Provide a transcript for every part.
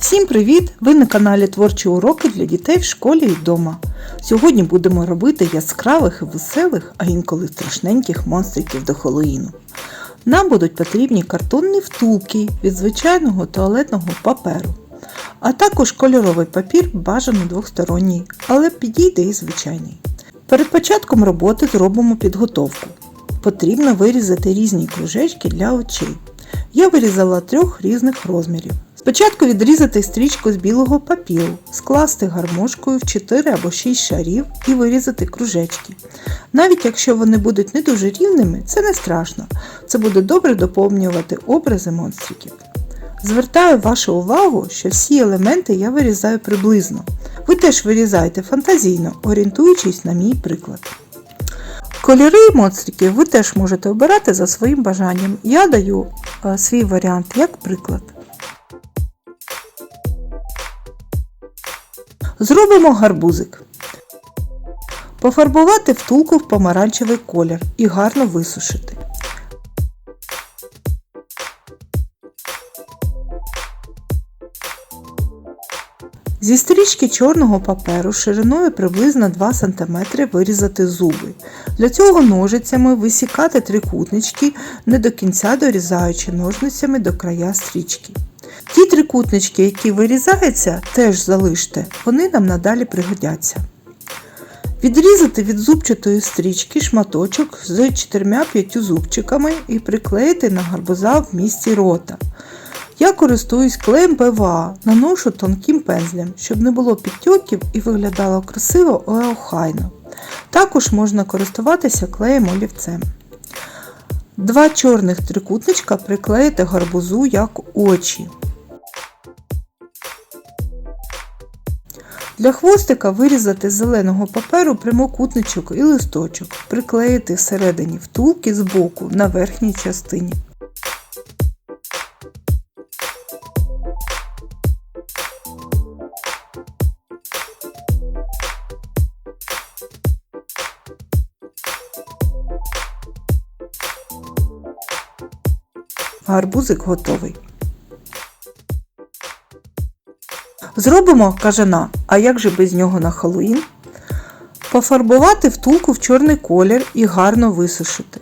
Всім привіт! Ви на каналі Творчі уроки для дітей в школі і вдома. Сьогодні будемо робити яскравих і веселих, а інколи страшненьких монстриків до Хеллоїну. Нам будуть потрібні картонні втулки від звичайного туалетного паперу, а також кольоровий папір бажано двохсторонній, але підійде і звичайний. Перед початком роботи зробимо підготовку. Потрібно вирізати різні кружечки для очей. Я вирізала трьох різних розмірів. Спочатку відрізати стрічку з білого папіру, скласти гармошкою в 4 або 6 шарів і вирізати кружечки. Навіть якщо вони будуть не дуже рівними, це не страшно. Це буде добре доповнювати образи монстриків. Звертаю вашу увагу, що всі елементи я вирізаю приблизно. Ви теж вирізайте фантазійно, орієнтуючись на мій приклад. Кольори монстриків ви теж можете обирати за своїм бажанням. Я даю е, свій варіант як приклад. Зробимо гарбузик. Пофарбувати втулку в помаранчевий колір і гарно висушити. Зі стрічки чорного паперу шириною приблизно 2 см вирізати зуби. Для цього ножицями висікати трикутнички, не до кінця дорізаючи ножницями до края стрічки. Ті трикутнички, які вирізаються, теж залиште, вони нам надалі пригодяться. Відрізати від зубчатої стрічки шматочок з 4-5 зубчиками і приклеїти на гарбуза в місці рота. Я користуюсь клеєм ПВА, наношу тонким пензлем, щоб не було підтьоків і виглядало красиво і охайно. Також можна користуватися клеєм олівцем. Два чорних трикутничка приклеїти гарбузу як очі. Для хвостика вирізати з зеленого паперу прямокутничок і листочок, приклеїти всередині втулки з боку на верхній частині. Гарбузик готовий. Зробимо кажана, а як же без нього на Хеллоуін? Пофарбувати втулку в чорний колір і гарно висушити.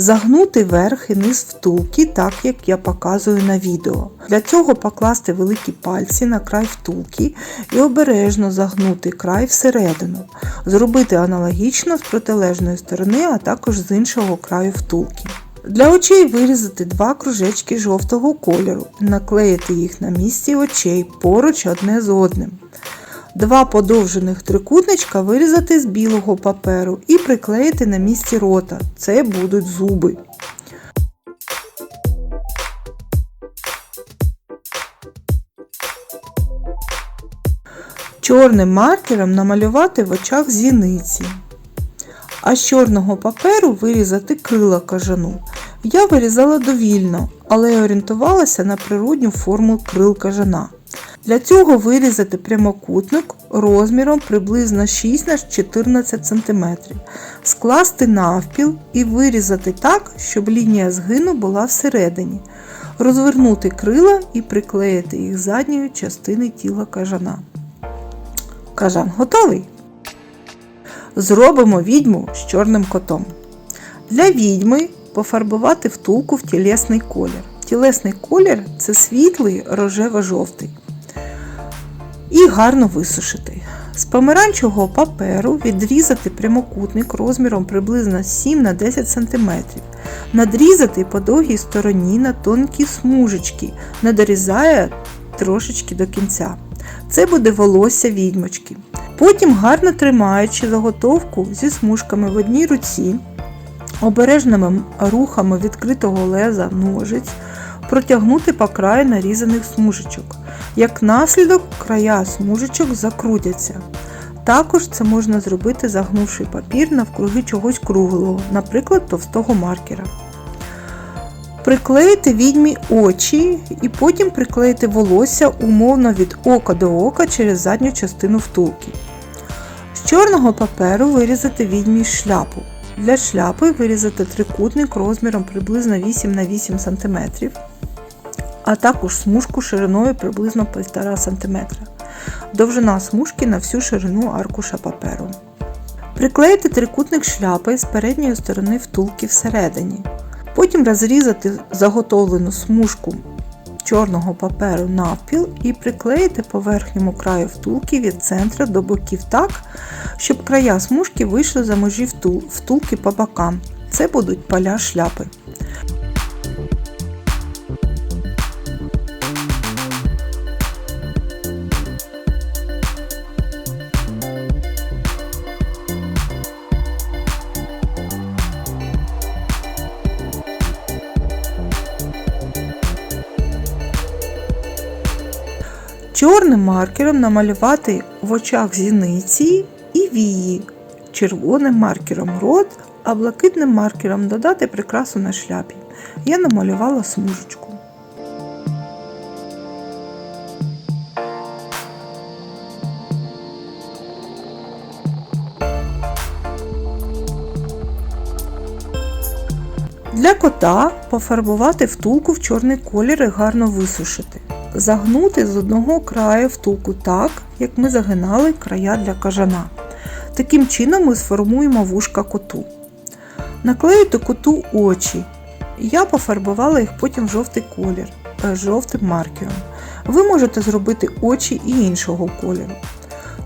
Загнути верх і низ втулки, так як я показую на відео. Для цього покласти великі пальці на край втулки і обережно загнути край всередину. Зробити аналогічно з протилежної сторони, а також з іншого краю втулки. Для очей вирізати два кружечки жовтого кольору, наклеїти їх на місці очей поруч одне з одним. Два подовжених трикутничка вирізати з білого паперу і приклеїти на місці рота. Це будуть зуби. Чорним маркером намалювати в очах зіниці. А з чорного паперу вирізати крила кажану. Я вирізала довільно, але орієнтувалася на природню форму крил кажана. Для цього вирізати прямокутник розміром приблизно 6 на 14 см, скласти навпіл і вирізати так, щоб лінія згину була всередині, розвернути крила і приклеїти їх задньою частини тіла кажана. Кажан готовий? Зробимо відьму з чорним котом. Для відьми пофарбувати втулку в тілесний колір. Тілесний колір це світлий рожево-жовтий. І гарно висушити. З помаранчевого паперу відрізати прямокутник розміром приблизно 7 на 10 см. Надрізати по довгій стороні на тонкі смужечки, не дорізає трошечки до кінця. Це буде волосся відьмочки. Потім, гарно тримаючи заготовку зі смужками в одній руці, обережними рухами відкритого леза ножиць, протягнути по краю нарізаних смужечок. Як наслідок, края смужечок закрутяться. Також це можна зробити, загнувши папір навкруги чогось круглого, наприклад, товстого маркера. Приклеїти відьмі очі і потім приклеїти волосся умовно від ока до ока через задню частину втулки. З чорного паперу вирізати відьмі шляпу. Для шляпи вирізати трикутник розміром приблизно 8 на 8 см, а також смужку шириною приблизно 1,5 см. Довжина смужки на всю ширину аркуша паперу. Приклеїти трикутник шляпи з передньої сторони втулки всередині. Потім розрізати заготовлену смужку чорного паперу навпіл і приклеїти по краю втулки від центру до боків так, щоб края смужки вийшли за межі втулки по бокам. Це будуть поля шляпи. Чорним маркером намалювати в очах зіниці і вії, червоним маркером рот, а блакитним маркером додати прикрасу на шляпі. Я намалювала смужечку. Для кота пофарбувати втулку в чорний колір і гарно висушити. Загнути з одного краю втулку так, як ми загинали края для кажана. Таким чином ми сформуємо вушка коту. Наклеїти коту очі. Я пофарбувала їх потім в жовтий колір е, жовтим маркером. Ви можете зробити очі і іншого кольору.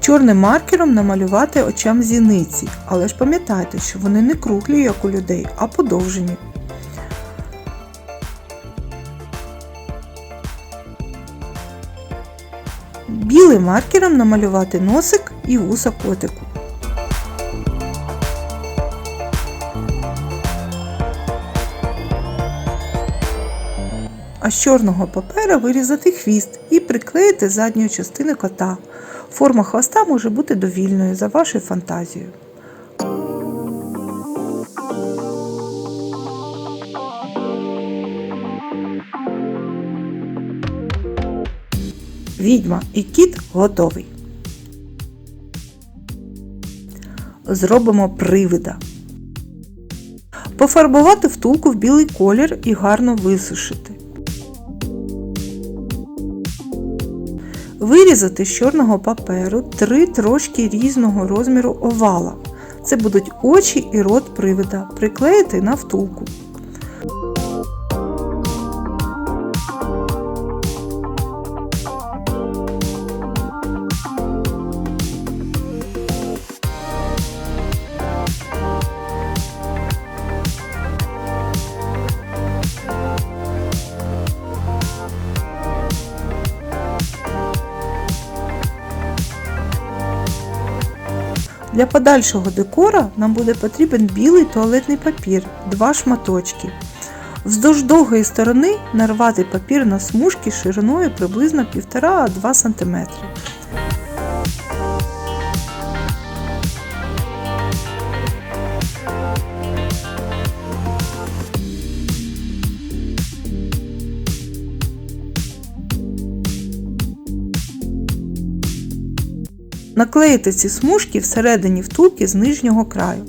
Чорним маркером намалювати очам зіниці, але ж пам'ятайте, що вони не круглі, як у людей, а подовжені. Білим маркером намалювати носик і вуса котику. А з чорного папера вирізати хвіст і приклеїти задньої частини кота. Форма хвоста може бути довільною за вашою фантазією. Відьма і кіт готовий. Зробимо привида. Пофарбувати втулку в білий колір і гарно висушити. Вирізати з чорного паперу три трошки різного розміру овала. Це будуть очі і рот привида. Приклеїти на втулку. Для подальшого декора нам буде потрібен білий туалетний папір, два шматочки. Вздовж довгої сторони нарвати папір на смужки шириною приблизно 1,5-2 см. Наклеїти ці смужки всередині втулки з нижнього краю.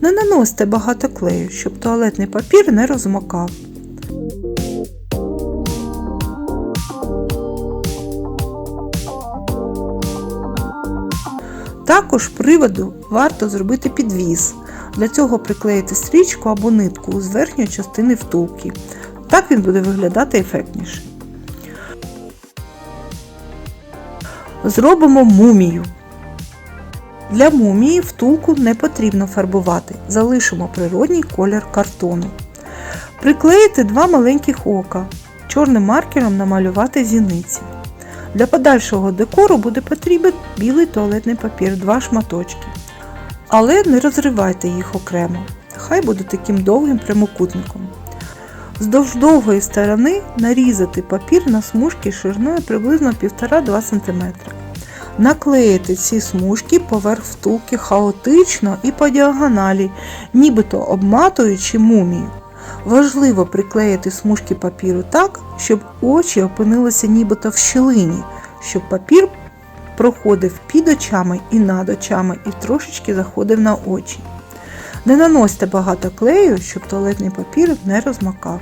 Не наносьте багато клею, щоб туалетний папір не розмокав. Також приводу варто зробити підвіз. Для цього приклеїти стрічку або нитку з верхньої частини втулки. Так він буде виглядати ефектніше. Зробимо мумію. Для мумії втулку не потрібно фарбувати, залишимо природній колір картону. Приклеїти два маленьких ока, чорним маркером намалювати зіниці. Для подальшого декору буде потрібен білий туалетний папір, два шматочки. Але не розривайте їх окремо, хай буде таким довгим прямокутником. Вздовж довгої сторони нарізати папір на смужки шириною приблизно 1,5-2 см. Наклеїти ці смужки поверх втулки хаотично і по діагоналі, нібито обматуючи мумію. Важливо приклеїти смужки папіру так, щоб очі опинилися нібито в щілині, щоб папір проходив під очами і над очами і трошечки заходив на очі. Не наносьте багато клею, щоб туалетний папір не розмакав.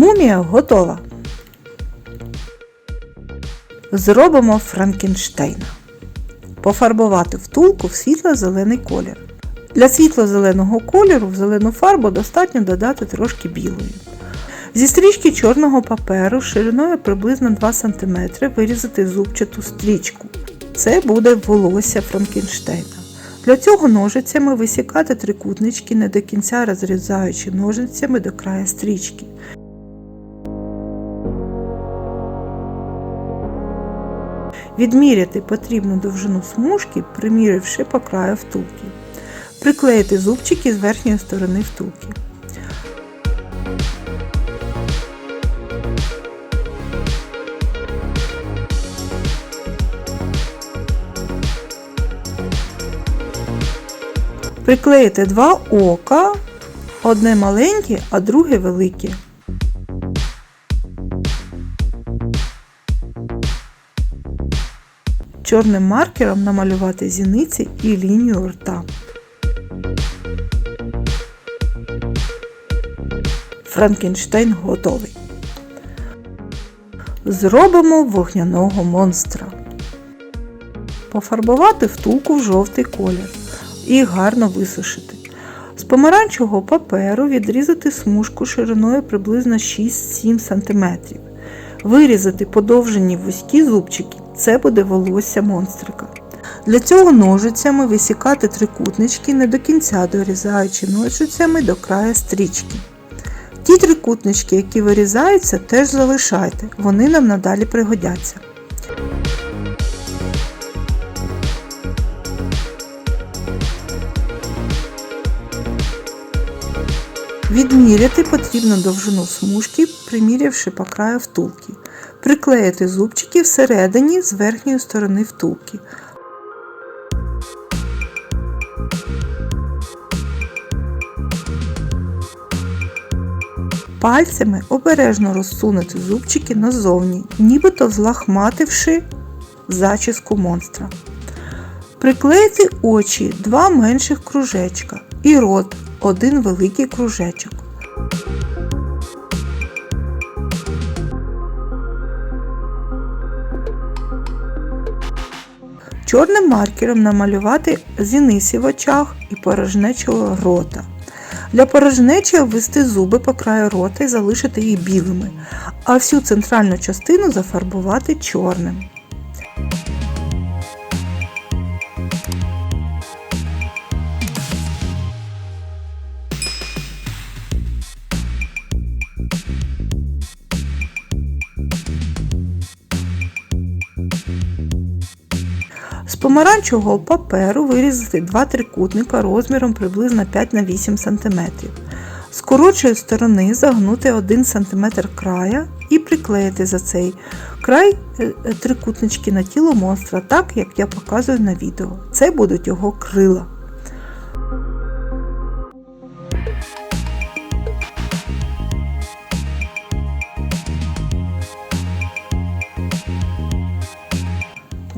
Мумія готова. Зробимо Франкенштейна. Пофарбувати втулку в світло-зелений колір. Для світло-зеленого кольору в зелену фарбу достатньо додати трошки білої. Зі стрічки чорного паперу шириною приблизно 2 см вирізати зубчату стрічку. Це буде волосся Франкенштейна. Для цього ножицями висікати трикутнички, не до кінця розрізаючи ножицями до краю стрічки. Відміряти потрібну довжину смужки, приміривши по краю втулки. Приклеїти зубчики з верхньої сторони втулки. Приклеїти два ока, одне маленьке, а друге велике. Чорним маркером намалювати зіниці і лінію рта. Франкенштейн готовий. Зробимо вогняного монстра. Пофарбувати втулку в жовтий колір і гарно висушити. З помаранчевого паперу відрізати смужку шириною приблизно 6-7 см. Вирізати подовжені вузькі зубчики це буде волосся монстрика. Для цього ножицями висікати трикутнички не до кінця дорізаючи ножицями до краю стрічки. Ті трикутнички, які вирізаються, теж залишайте, вони нам надалі пригодяться. Відміряти потрібно довжину смужки, примірявши по краю втулки. Приклеїти зубчики всередині з верхньої сторони втулки. Пальцями обережно розсунути зубчики назовні, нібито злахмативши зачіску монстра. Приклеїти очі два менших кружечка і рот один великий кружечок. Чорним маркером намалювати зіниці в очах і порожнечого рота. Для порожнечі обвести зуби по краю рота і залишити їх білими, а всю центральну частину зафарбувати чорним. Помаранчевого паперу вирізати два трикутника розміром приблизно 5 на 8 см. З коротшої сторони загнути 1 см края і приклеїти за цей край е, е, трикутнички на тіло монстра, так як я показую на відео. Це будуть його крила.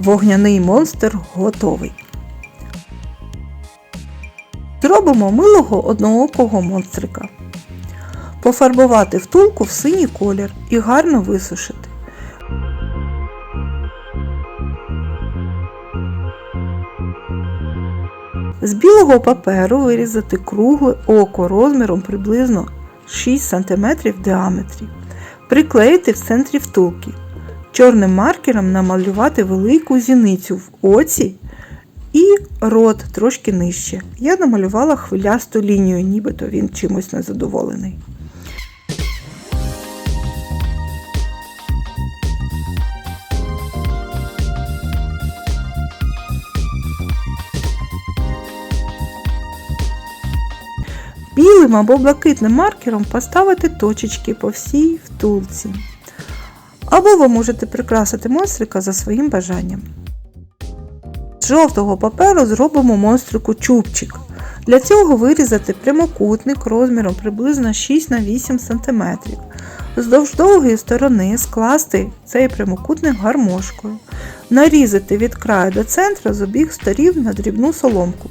Вогняний монстр готовий. Зробимо милого одноокого монстрика. Пофарбувати втулку в синій колір і гарно висушити. З білого паперу вирізати кругле око розміром приблизно 6 см в діаметрі. Приклеїти в центрі втулки. Чорним маркером намалювати велику зіницю в оці І рот трошки нижче. Я намалювала хвилясту лінію, нібито він чимось незадоволений. Білим або блакитним маркером поставити точечки по всій втулці. Або ви можете прикрасити монстрика за своїм бажанням. З жовтого паперу зробимо монстрику чубчик. Для цього вирізати прямокутник розміром приблизно 6 на 8 см. Вздовж довгої сторони скласти цей прямокутник гармошкою. Нарізати від краю до центра з обіх сторін на дрібну соломку.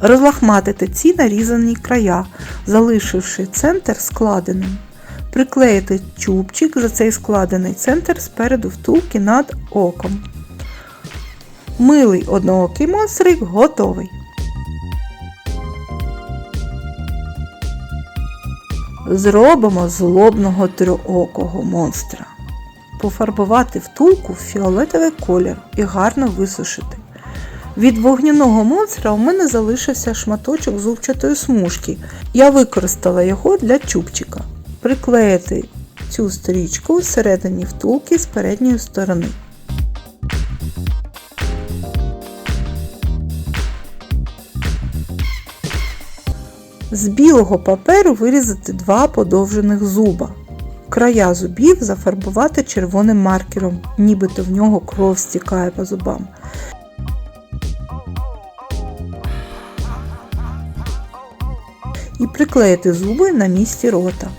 Розлахматити ці нарізані края, залишивши центр складеним. Приклеїти чубчик за цей складений центр спереду втулки над оком. Милий одноокий монстрик готовий. Зробимо злобного триокого монстра. Пофарбувати втулку в фіолетовий колір і гарно висушити. Від вогняного монстра у мене залишився шматочок зубчатої смужки. Я використала його для чубчика. Приклеїти цю стрічку всередині втулки з передньої сторони. З білого паперу вирізати два подовжених зуба. Края зубів зафарбувати червоним маркером, нібито в нього кров стікає по зубам. І приклеїти зуби на місці рота.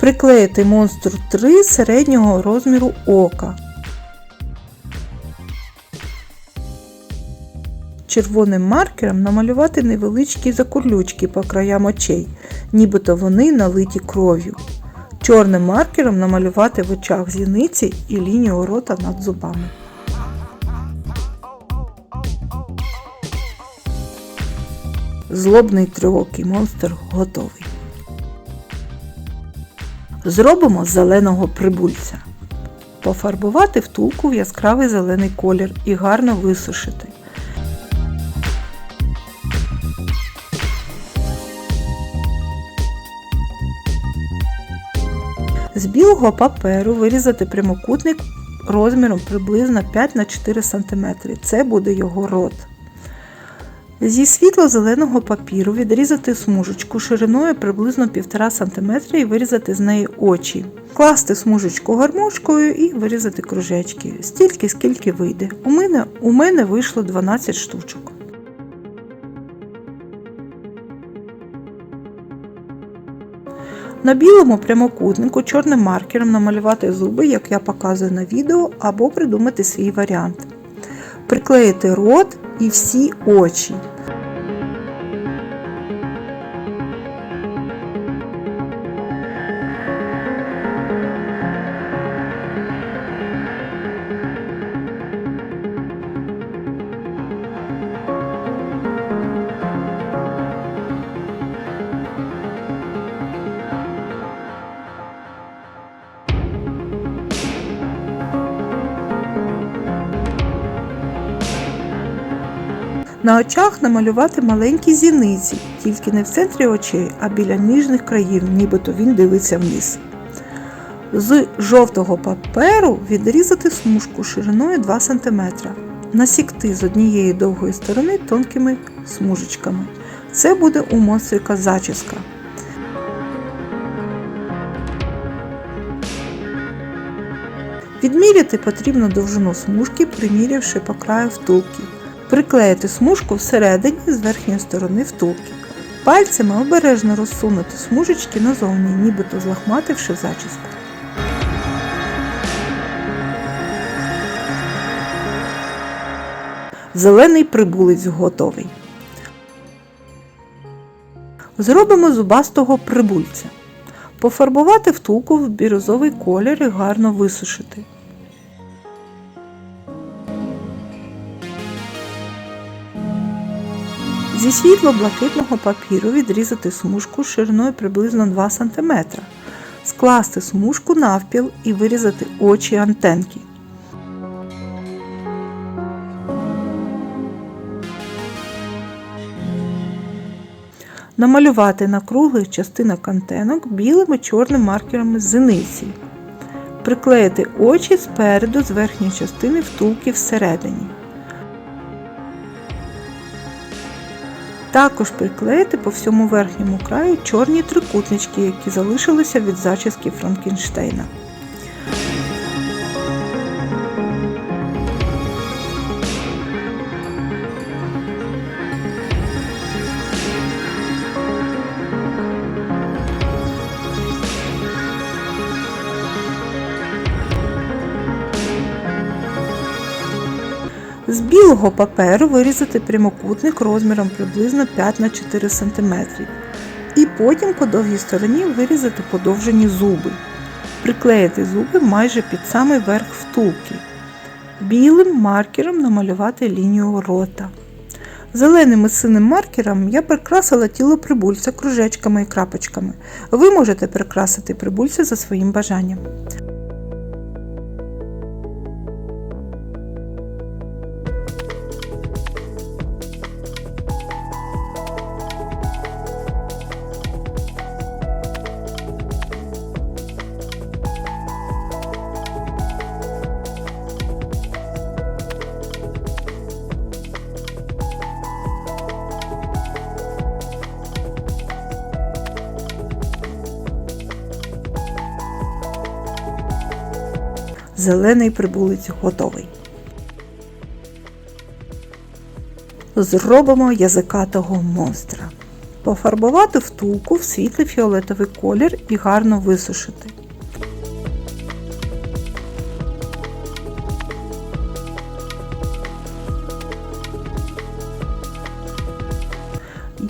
Приклеїти монстру 3 середнього розміру ока. Червоним маркером намалювати невеличкі закурлючки по краям очей, нібито вони налиті кров'ю. Чорним маркером намалювати в очах зіниці і лінію рота над зубами. Злобний триокий монстр готовий. Зробимо зеленого прибульця. Пофарбувати втулку в яскравий зелений колір і гарно висушити. З білого паперу вирізати прямокутник розміром приблизно 5 на 4 см. Це буде його рот. Зі світло-зеленого папіру відрізати смужечку шириною приблизно 1,5 см і вирізати з неї очі. Класти смужечку гармошкою і вирізати кружечки. Стільки, скільки вийде. У мене, у мене вийшло 12 штучок. На білому прямокутнику чорним маркером намалювати зуби, як я показую на відео, або придумати свій варіант. Приклеїти рот і всі очі. На очах намалювати маленькі зіниці, тільки не в центрі очей, а біля ніжних країв, нібито він дивиться вниз. З жовтого паперу відрізати смужку шириною 2 см. Насікти з однієї довгої сторони тонкими смужечками. Це буде у монстрика зачіска. Відміряти потрібно довжину смужки, примірявши по краю втулки. Приклеїти смужку всередині з верхньої сторони втулки. Пальцями обережно розсунути смужечки назовні, нібито злахмативши зачіску. Зелений прибулець готовий. Зробимо зубастого прибульця. Пофарбувати втулку в бірюзовий колір і гарно висушити. Зі світло-блакитного папіру відрізати смужку шириною приблизно 2 см, скласти смужку навпіл і вирізати очі антенки. Намалювати на круглих частинах антенок білим і чорним маркерами зениці. Приклеїти очі спереду з верхньої частини втулки всередині. Також приклеїти по всьому верхньому краю чорні трикутнички, які залишилися від зачіски Франкенштейна. Білого паперу вирізати прямокутник розміром приблизно 5 на 4 см. І потім по довгій стороні вирізати подовжені зуби. Приклеїти зуби майже під самий верх втулки. Білим маркером намалювати лінію рота. Зеленим і синим маркером я прикрасила тіло прибульця кружечками і крапочками. Ви можете прикрасити прибульця за своїм бажанням. Зелений прибулець готовий. Зробимо язикатого монстра. Пофарбувати втулку в світлий фіолетовий колір і гарно висушити.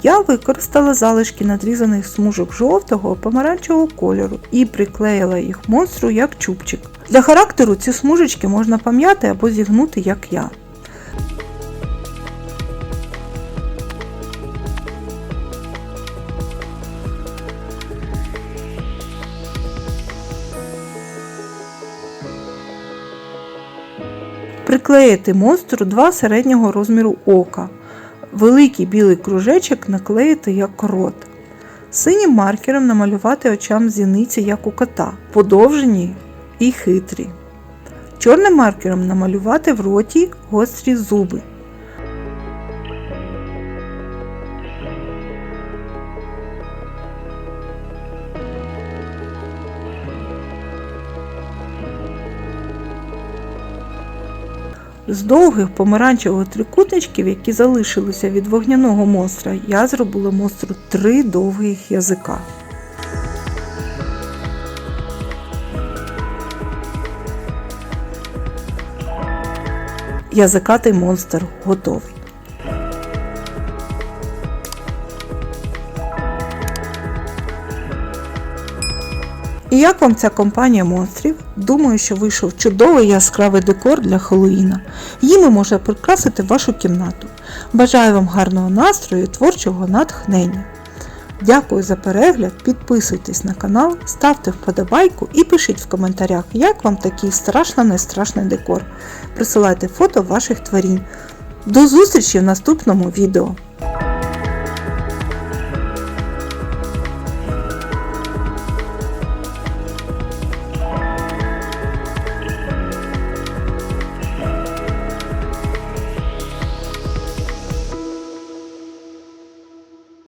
Я використала залишки надрізаних смужок жовтого помаранчевого кольору і приклеїла їх монстру як чубчик. Для характеру ці смужечки можна пам'яти або зігнути, як я. Приклеїти монстру два середнього розміру ока. Великий білий кружечок наклеїти як рот. Синім маркером намалювати очам зіниці, як у кота, подовжені і хитрі. Чорним маркером намалювати в роті гострі зуби. З довгих помаранчевих трикутничків, які залишилися від вогняного монстра, я зробила монстру три довгих язика. Язикатий монстр готовий. І як вам ця компанія монстрів? Думаю, що вийшов чудовий яскравий декор для Хеллоїна. Їми можна прикрасити вашу кімнату. Бажаю вам гарного настрою і творчого натхнення. Дякую за перегляд, підписуйтесь на канал, ставте вподобайку і пишіть в коментарях, як вам такий страшно нестрашний декор. Присилайте фото ваших творінь. До зустрічі в наступному відео!